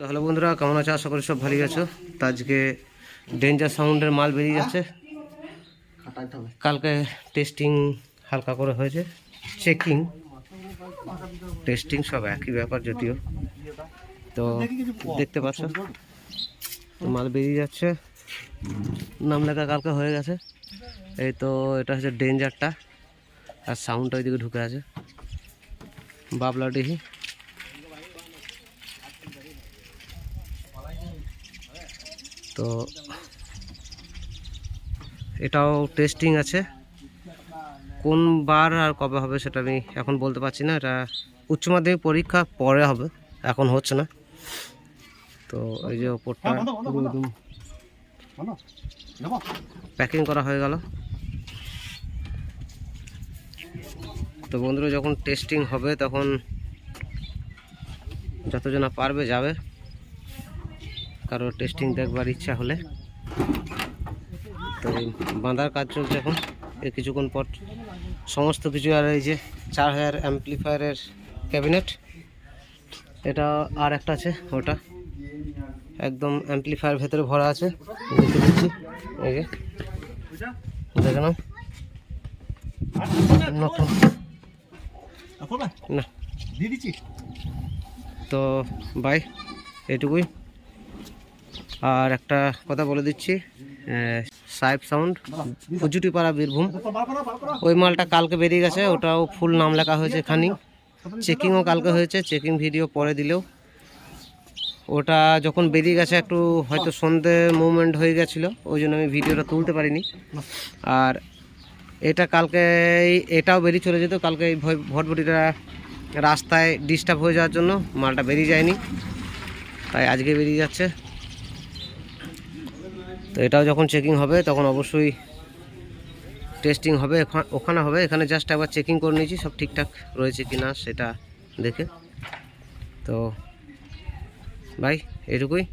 Hello বন্ধুরা, কেমন আছো? আশা করি সব ভালোই আছো। তো আজকে ডেঞ্জার সাউন্ডের মাল বেরিয়ে যাচ্ছে। কালকে টেস্টিং হালকা করে হয়েছে। চেকিং টেস্টিং সব একই ব্যাপার যদিও। তো দেখতে পাচ্ছ। মাল বেরিয়ে যাচ্ছে। নাম লেখা কালকে হয়ে গেছে। এই তো এটা হচ্ছে ডেঞ্জারটা আর সাউন্ডটা ওইদিকে ঢুকে আছে। বাবলা তো এটাও টেস্টিং আছে। কোন বার আর কবে হবে সেটা আমি এখন বলতে পারছি না। এটা উচ্চ মাধ্যমিক পরীক্ষা পরে হবে এখন হচ্ছে না। তো এই যে ওপরটা পুরো একদম প্যাকিং করা হয়ে গেল। তো বন্ধুরা যখন টেস্টিং হবে তখন যতজনা পারবে যাবে। কারও টেস্টিং দেখবার ইচ্ছা হলে। তো বাঁধার কাজ চলছে এখন। এর কিছুক্ষণ পর সমস্ত কিছু আর এই যে চার হাজার অ্যাম্পলিফায়ারের ক্যাবিনেট এটা আর একটা আছে ওটা একদম অ্যাম্পলিফায়ার ভেতরে ভরা আছে। দেখে দিচ্ছি এই যে দেখে নাও। নতুন না। তো বাই এটুকুই আর একটা কথা বলে দিচ্ছি সাহেব সাউন্ড উজুটিপাড়া বীরভূম। ওই মালটা কালকে বেরিয়ে গেছে, ওটাও ফুল নাম লেখা হয়েছে খানি চেকিংও কালকে হয়েছে চেকিং ভিডিও পরে দিলেও। ওটা যখন বেরিয়ে গেছে, একটু হয়তো সন্ধে মুভমেন্ট হয়ে গেছিল, ওই জন্য আমি ভিডিওটা তুলতে পারিনি। আর এটা কালকে এটাও বেরিয়ে চলে যেত, কালকে এই ভটভটিটা রাস্তায় ডিস্টার্ব হয়ে যাওয়ার জন্য মালটা বেরিয়ে যায়নি। তাই আজকে বেরিয়ে যাচ্ছে। তো এটাও যখন চেকিং হবে, তখন অবশ্যই টেস্টিং হবে ওখানে হবে। এখানে জাস্ট একবার চেকিং করে নিয়েছি, সব ঠিকঠাক রয়েছে কি না সেটা দেখে। তো ভাই এটুকুই।